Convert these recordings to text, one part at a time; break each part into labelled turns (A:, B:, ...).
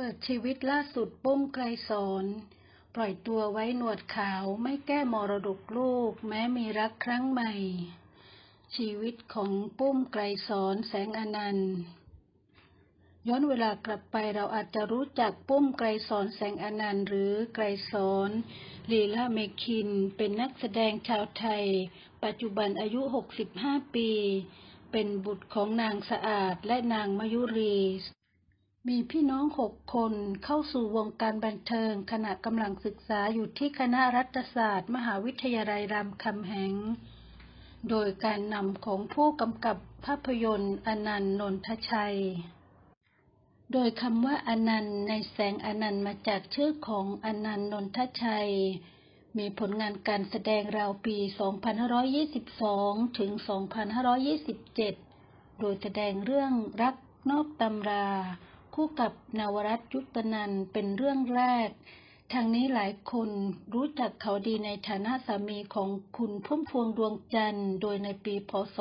A: เปิดชีวิตล่าสุดปุ้มไกรสอนปล่อยตัวไว้หนวดขาวไม่แก้มรดกลูก แม้มีรักครั้งใหม่ ชีวิตของปุ้มไกรสอนแสงอนันต์ ย้อนเวลากลับไปเราอาจจะรู้จักปุ้มไกรสอนแสงอนันต์ หรือไกรสอนลีลาเมคิน เป็นนักแสดงชาวไทย ปัจจุบันอายุ 65 ปี เป็นบุตรของนางสะอาดและนางมยุรี มีพี่น้องหกคนเข้าสู่วงการบันเทิง ขณะกำลังศึกษาอยู่ที่คณะรัฐศาสตร์ มหาวิทยาลัยรามคำแหง โดยการนำของผู้กำกับภาพยนตร์อนันต์นนทชัย โดยคำว่าอนันต์ในแสงอนันต์มาจากชื่อของอนันต์นนทชัย มีผลงานการแสดงราวปี 2522 ถึง 2527 โดยแสดงเรื่องรักนอกตำรา คู่กับนวรัตยุตนันเป็นเรื่องแรก ทางนี้หลายคนรู้จักเขาดีในฐานะสามีของคุณพุ่มพวงดวงจันทร์ โดยในปีพศ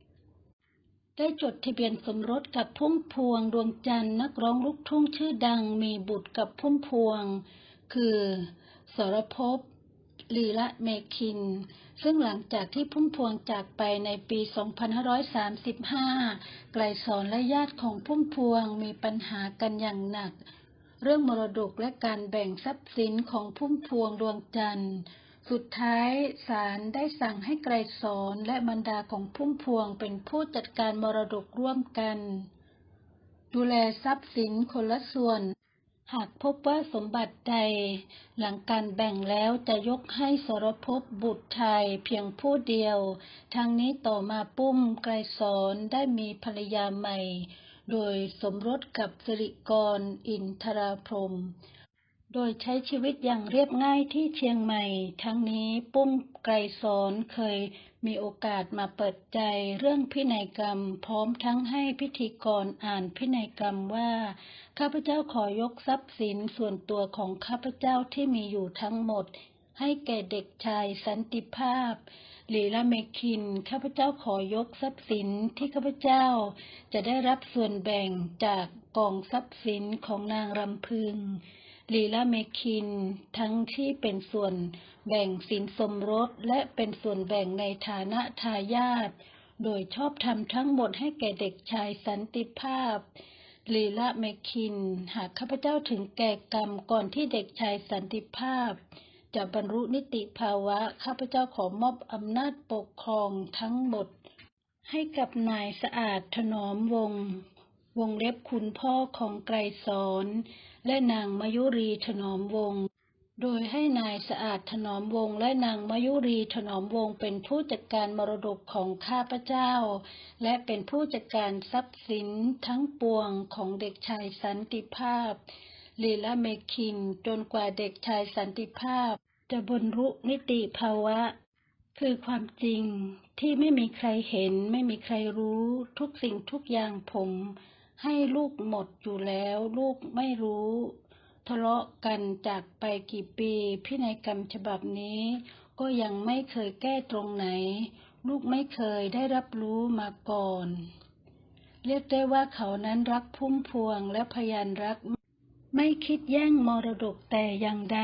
A: 2527 ได้จดทะเบียนสมรสกับพุ่มพวงดวงจันทร์นักร้องลูกทุ่งชื่อดังมีบุตรกับพุ่มพวง คือสรภพ ลีละเมคิน ซึ่งหลังจากที่พุ่มพวงจากไปในปี 2535 ไกลสอนและญาติของพุ่มพวงมีปัญหากันอย่างหนัก เรื่องมรดกและการแบ่งทรัพย์สินของพุ่มพวงดวงจันทร์สุดท้ายศาลได้สั่งให้ไกรสอนและบรรดาของพุ่มพวงเป็นผู้จัดการมรดกร่วมกัน ดูแลทรัพย์สินคนละส่วน หากพบว่าสมบัติใดหลังการแบ่งแล้วจะยกให้สรภพบุตรชายเพียงผู้เดียวทางนี้ต่อมาปุ้มไกรสอนได้มีภรรยาใหม่ โดยสมรสกับสิริกรอินทราพรม โดยใช้ชีวิตอย่างเรียบง่ายที่เชียงใหม่ ทั้งนี้ปุ้มไกรสอนเคย มีโอกาสมาเปิดใจเรื่องพินัยกรรม พร้อมทั้งให้พิธีกรอ่านพินัยกรรมว่า ข้าพเจ้าขอยกทรัพย์สินส่วนตัวของข้าพเจ้าที่มีอยู่ทั้งหมด ให้แก่เด็กชายสันติภาพลีลาเมคิน ข้าพเจ้าขอยกทรัพย์สินที่ข้าพเจ้า จะได้รับส่วนแบ่งจากกองทรัพย์สินของนางรำพึง ลีลาเมคิน ทั้งที่เป็นส่วนแบ่งสินสมรสและเป็นส่วนแบ่งในฐานะทายาทโดยชอบทำทั้งหมดให้แก่เด็กชายสันติภาพลีละเมคิน หากข้าพเจ้าถึงแก่กรรมก่อนที่เด็กชายสันติภาพ จะบรรลุนิติภาวะ ข้าพเจ้าขอมอบอำนาจปกครองทั้งหมด ให้กับนายสะอาดถนอมวงศ์ วงเล็บคุณพ่อของไกรสอนและนางมายุรีถนอมวงศ์โดยให้นายสะอาดถนอมวงศ์และนางมายุรีถนอมวงศ์เป็นผู้จัดการมรดกของข้าพเจ้า และเป็นผู้จัดการทรัพย์สินทั้งปวงของเด็กชายสันติภาพลีละเมคินจนกว่าเด็กชายสันติภาพ จะบรรลุนิติภาวะ คือความจริงที่ไม่มีใครเห็นไม่มีใครรู้ทุกสิ่งทุกอย่างผม ให้ลูกหมดอยู่แล้ว ลูกไม่รู้ ทะเลาะกันจากไปกี่ปีพินัยกรรมฉบับนี้ ก็ยังไม่เคยแก้ตรงไหน ลูกไม่เคยได้รับรู้มาก่อน เรียกได้ว่าเขานั้นรักพุ่มพวงและพยานรัก ไม่คิดแย่งมรดกแต่อย่างใด